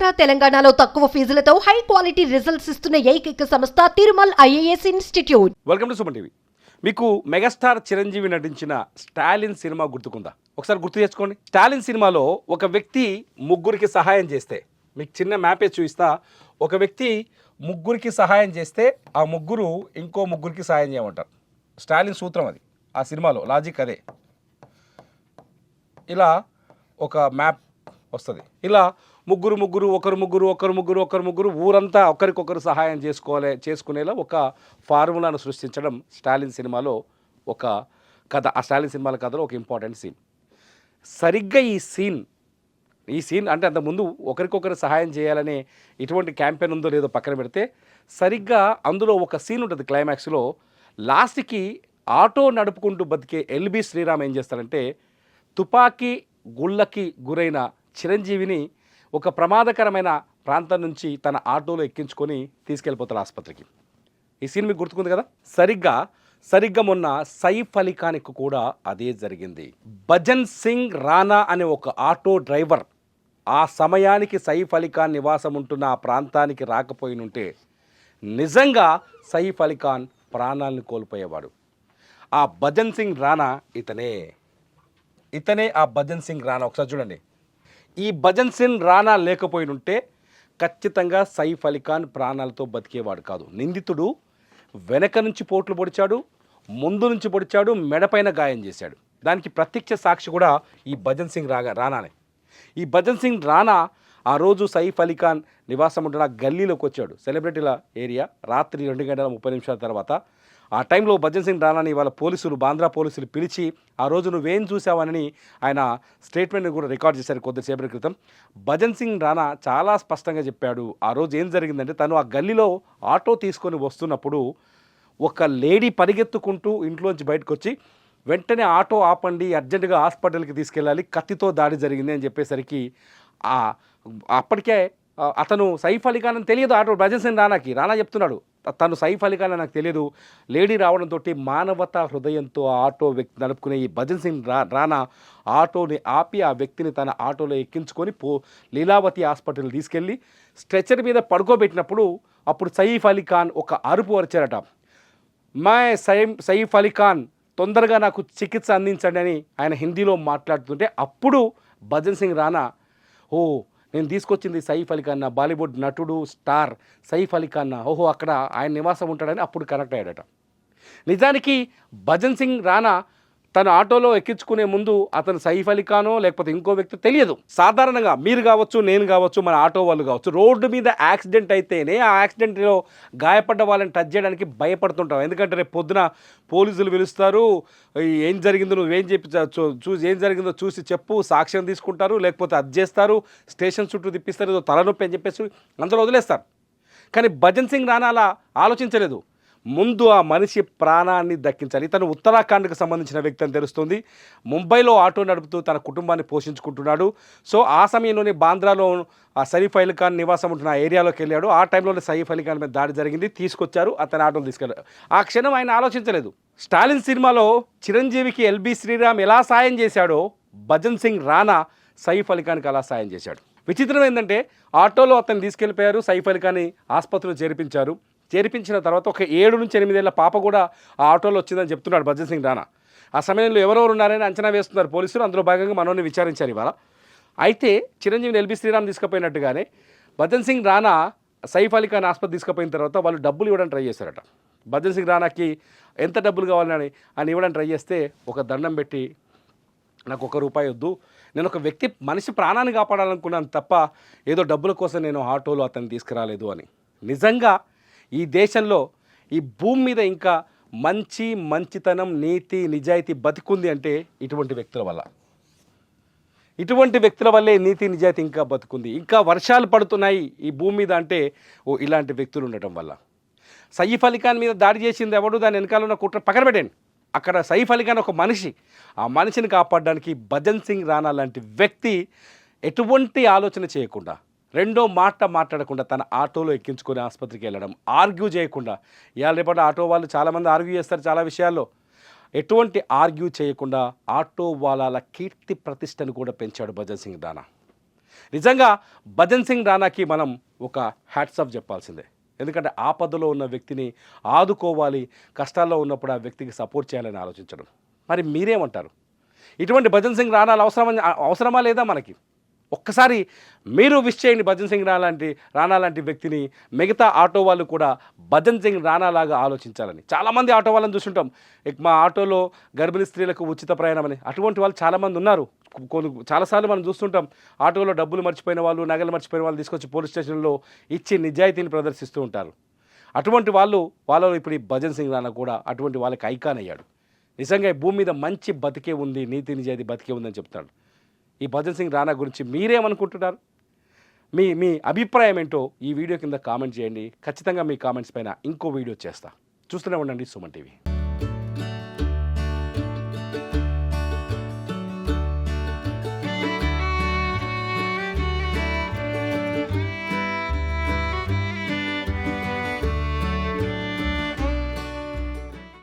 ఆంధ్ర తెలంగాణలో తక్కువ ఫీజులతో high quality results ఇస్తున్న ఏకైక సంస్థ Tirumal IAS institute. Welcome to Suman TV. మీకు మెగాస్టార్ చిరంజీవి నటించిన స్టాలిన్ సినిమా గుర్తుకుందా? ఒకసారి గుర్తు తెచ్చుకోండి స్టాలిన్ సినిమాలో ఒక వ్యక్తి ముగ్గురికి సహాయం చేస్తే మీకు చిన్న మ్యాపే చూపిస్తా. ఒక వ్యక్తి ముగ్గురికి సహాయం చేస్తే ఆ ముగ్గురు ఇంకో ముగ్గురికి సహాయం చేయమంటారు. స్టాలిన్ సూత్రం అది. ఆ సినిమాలో లాజిక్ అదే. ఇలా ఒక మ్యాప్ వస్తుంది. ఇలా ముగ్గురు ముగ్గురు ఒకరు ముగ్గురు ఒకరు ముగ్గురు ఒకరు ముగ్గురు ఊరంతా ఒకరికొకరు సహాయం చేసుకోలే చేసుకునేలా ఒక ఫార్ములాను సృష్టించడం స్టాలిన్ సినిమాలో ఒక కథ ఆ స్టాలిన్ సినిమాల కథలో ఒక ఇంపార్టెంట్ సీన్. సరిగ్గా ఈ సీన్ ఈ సీన్ అంటే అంతకుముందు ఒకరికొకరు సహాయం చేయాలనే ఇటువంటి క్యాంపెయిన్ ఉందో లేదో పక్కన పెడితే సరిగ్గా అందులో ఒక సీన్ ఉంటుంది క్లైమాక్స్లో. లాస్ట్కి ఆటో నడుపుకుంటూ బతికే ఎల్బి శ్రీరామ్ ఏం చేస్తాడంటే తుపాకీ గుళ్ళకి గురైన చిరంజీవిని ఒక ప్రమాదకరమైన ప్రాంతం నుంచి తన ఆటోలో ఎక్కించుకొని తీసుకెళ్ళిపోతాడు ఆసుపత్రికి. ఈ సీన్ మీకు గుర్తుకుంది కదా? సరిగ్గా సరిగ్గా మొన్న సైఫ్ అలీ ఖాన్కి కూడా అదే జరిగింది. భజన్ సింగ్ రాణా అనే ఒక ఆటో డ్రైవర్ ఆ సమయానికి సైఫ్ అలీ ఖాన్ నివాసం ఉంటున్న ఆ ప్రాంతానికి రాకపోయినుంటే నిజంగా సైఫ్ అలీ ఖాన్ ప్రాణాలను కోల్పోయేవాడు. ఆ భజన్ సింగ్ రాణా ఇతనే. ఇతనే ఆ భజన్ సింగ్ రాణా. ఒకసారి చూడండి. ఈ భజన్ సింగ్ రాణా లేకపోయినుంటే ఖచ్చితంగా సైఫ్ అలీ ఖాన్ ప్రాణాలతో బతికేవాడు కాదు. నిందితుడు వెనక నుంచి పోట్లు పొడిచాడు ముందు నుంచి పొడిచాడు మెడపైన గాయం చేశాడు. దానికి ప్రత్యక్ష సాక్షి కూడా ఈ భజన్ సింగ్ రాగా రానానే ఈ భజన్ సింగ్ రానా ఆ రోజు సైఫ్ అలీ ఖాన్ నివాసం ఉంటున్న గల్లీలోకి వచ్చాడు. సెలబ్రిటీల ఏరియా రాత్రి రెండు గంటల ముప్పై నిమిషాల తర్వాత ఆ టైంలో భజన్ సింగ్ రానాని వాళ్ళ పోలీసులు బాంద్రా పోలీసులు పిలిచి ఆ రోజు నువ్వేం చూసావని ఆయన స్టేట్మెంట్ని కూడా రికార్డ్ చేశారు కొద్దిసేపటి క్రితం. భజన్ సింగ్ రానా చాలా స్పష్టంగా చెప్పాడు. ఆ రోజు ఏం జరిగిందంటే తను ఆ గల్లీలో ఆటో తీసుకొని వస్తున్నప్పుడు ఒక లేడీ పరిగెత్తుకుంటూ ఇంట్లోంచి బయటకు వచ్చి వెంటనే ఆటో ఆపండి అర్జెంటుగా హాస్పిటల్కి తీసుకెళ్ళాలి కత్తితో దాడి జరిగింది అని చెప్పేసరికి ఆ అప్పటికే అతను సైఫ్ అలీ ఖాన్ అని తెలియదు ఆటో భజన్ సింగ్ రానాకి. రానా చెప్తున్నాడు తను సైఫ్ అలీ ఖాన్ నాకు తెలియదు లేడీ రావడంతో మానవతా హృదయంతో ఆటో వ్యక్తి నడుపుకునే ఈ భజన్ సింగ్ రా రానా ఆటోని ఆపి ఆ వ్యక్తిని తన ఆటోలో ఎక్కించుకొని పో లీలావతి హాస్పిటల్ తీసుకెళ్ళి స్ట్రెచర్ మీద పడుకోబెట్టినప్పుడు అప్పుడు సయీఫ్ అలీ ఖాన్ ఒక అరుపు వరిచారట మై సైమ్ సయీఫ్ అలీ ఖాన్ తొందరగా నాకు చికిత్స అందించండి అని ఆయన హిందీలో మాట్లాడుతుంటే అప్పుడు భజన్ సింగ్ రానా ఓ నేను తీసుకొచ్చింది సైఫ్ అలీ ఖాన్ బాలీవుడ్ నటుడు స్టార్ సైఫ్ అలీ ఖాన్. ఓహో అక్కడ ఆయన నివాసం ఉంటాడని అప్పుడు కనెక్ట్ అయ్యాడట. నిజానికి భజన్ సింగ్ రానా తన ఆటోలో ఎక్కించుకునే ముందు అతను సైఫ్ అలీ ఖానో లేకపోతే ఇంకో వ్యక్తి తెలియదు. సాధారణంగా మీరు కావచ్చు నేను కావచ్చు మన ఆటో వాళ్ళు కావచ్చు రోడ్డు మీద యాక్సిడెంట్ అయితేనే ఆ యాక్సిడెంట్లో గాయపడ్డ వాళ్ళని టచ్ చేయడానికి భయపడుతుంటాం. ఎందుకంటే రేపు పొద్దున పోలీసులు పిలుస్తారు ఏం జరిగిందో నువ్వేం చెప్పి చూ- చూసి ఏం జరిగిందో చూసి చెప్పు సాక్ష్యం తీసుకుంటారు లేకపోతే అది చేస్తారు స్టేషన్ చుట్టూ తిప్పిస్తారు ఏదో తలనొప్పి అని చెప్పేసి అందులో వదిలేస్తారు. కానీ భజన్ సింగ్ రానా అలా ఆలోచించలేదు. ముందు ఆ మనిషి ప్రాణాన్ని దక్కించాలి. ఇతను ఉత్తరాఖండ్కి సంబంధించిన వ్యక్తి అని తెలుస్తుంది. ముంబైలో ఆటో నడుపుతూ తన కుటుంబాన్ని పోషించుకుంటున్నాడు. సో ఆ సమయంలోనే బాంద్రాలో ఆ సరీఫ్ అలీ ఖాన్ నివాసం ఉంటున్న ఆ ఏరియాలోకి వెళ్ళాడు. ఆ టైంలోనే సరీఫ్ అలీ ఖాన్ మీద దాడి జరిగింది. తీసుకొచ్చారు. అతని ఆటోలు తీసుకెళ్ళారు. ఆ క్షణం ఆయన ఆలోచించలేదు. స్టాలిన్ సినిమాలో చిరంజీవికి ఎల్బి శ్రీరామ్ ఎలా సాయం చేశాడో భజన్ సింగ్ రానా సైఫ్ అలీ ఖాన్కి అలా సాయం చేశాడు. విచిత్రం ఏంటంటే ఆటోలో అతను తీసుకెళ్ళిపోయారు. సైఫ్ అలీ ఖాన్ని ఆసుపత్రిలో చేర్పించారు. చేర్పించిన తర్వాత ఒక ఏడు నుంచి ఎనిమిదేళ్ళ పాప కూడా ఆ ఆటోలో వచ్చిందని చెప్తున్నాడు భజన్ సింగ్ రానా ఆ సమయంలో ఎవరెవరు ఉన్నారని అంచనా వేస్తున్నారు పోలీసులు. అందులో భాగంగా మనోని విచారించారు ఇవాళ. అయితే చిరంజీవిని ఎల్బి శ్రీరామ్ తీసుకుపోయినట్టుగానే భజన్ సింగ్ రానా సైఫ్ అలీ ఖాన్ ఆసుపత్రి తీసుకుపోయిన తర్వాత వాళ్ళు డబ్బులు ఇవ్వడానికి ట్రై చేశారట. భజన్ సింగ్ రానాకి ఎంత డబ్బులు కావాలని అని ఇవ్వడానికి ట్రై చేస్తే ఒక దండం పెట్టి నాకు ఒక రూపాయి వద్దు. నేను ఒక వ్యక్తి మనిషి ప్రాణాన్ని కాపాడాలనుకున్నాను తప్ప ఏదో డబ్బుల కోసం నేను ఆటోలో అతన్ని తీసుకురాలేదు అని. నిజంగా ఈ దేశంలో ఈ భూమి మీద ఇంకా మంచి మంచితనం నీతి నిజాయితీ బతికుంది అంటే ఇటువంటి వ్యక్తుల వల్ల. ఇటువంటి వ్యక్తుల వల్లే నీతి నిజాయితీ ఇంకా బతుకుంది. ఇంకా వర్షాలు పడుతున్నాయి ఈ భూమి మీద అంటే ఓ ఇలాంటి వ్యక్తులు ఉండటం వల్ల. సయీఫ్ అలీఖాన్ మీద దాడి చేసింది ఎవడు? దాని వెనకాల ఉన్న కుట్ర పక్కన పెట్టండి. అక్కడ సయీఫ్ అలీఖాన్ ఒక మనిషి. ఆ మనిషిని కాపాడడానికి భజన్ సింగ్ రాణా లాంటి వ్యక్తి ఎటువంటి ఆలోచన చేయకుండా రెండో మాట మాట్లాడకుండా తన ఆటోలో ఎక్కించుకొని ఆసుపత్రికి వెళ్ళడం. ఆర్గ్యూ చేయకుండా. ఇవాళ రేపటి ఆటో వాళ్ళు చాలామంది ఆర్గ్యూ చేస్తారు చాలా విషయాల్లో. ఎటువంటి ఆర్గ్యూ చేయకుండా ఆటో వాళ్ళ కీర్తి ప్రతిష్టను కూడా పెంచాడు భజన్ సింగ్ రాణా. నిజంగా భజన్ సింగ్ రానాకి మనం ఒక హ్యాట్సప్ చెప్పాల్సిందే. ఎందుకంటే ఆపదలో ఉన్న వ్యక్తిని ఆదుకోవాలి కష్టాల్లో ఉన్నప్పుడు ఆ వ్యక్తికి సపోర్ట్ చేయాలని ఆలోచించడం. మరి మీరేమంటారు? ఇటువంటి భజన్ సింగ్ రాణాలు అవసరమని అవసరమా లేదా మనకి? ఒక్కసారి మీరు విష్ చేయండి భజన్ సింగ్ రానా లాంటి రానా లాంటి వ్యక్తిని. మిగతా ఆటో వాళ్ళు కూడా భజన్ సింగ్ రానా లాగా ఆలోచించాలని. చాలామంది ఆటో వాళ్ళని చూసుంటాం ఇక మా ఆటోలో గర్భిణీ స్త్రీలకు ఉచిత ప్రయాణం అని. అటువంటి వాళ్ళు చాలామంది ఉన్నారు. కొన్ని చాలాసార్లు మనం చూస్తుంటాం. ఆటోలో డబ్బులు మర్చిపోయిన వాళ్ళు నగలు మర్చిపోయిన వాళ్ళు తీసుకొచ్చి పోలీస్ స్టేషన్లో ఇచ్చి నిజాయితీని ప్రదర్శిస్తూ ఉంటారు. అటువంటి వాళ్ళు వాళ్ళలో ఇప్పుడు ఈ భజన్ సింగ్ రానా కూడా అటువంటి వాళ్ళకి ఐకాన్ అయ్యాడు. నిజంగా ఈ భూమి మీద మంచి బతికే ఉంది నీతి నిజాయితీ బతికే ఉందని చెప్తాడు. ఈ భజన్ సింగ్ రానా గురించి మీరేమనుకుంటున్నారు? మీ మీ అభిప్రాయం ఏంటో ఈ వీడియో కింద కామెంట్ చేయండి. ఖచ్చితంగా మీ కామెంట్స్ పైన ఇంకో వీడియో చేస్తా. చూస్తూనే ఉండండి సుమన్ టీవీ.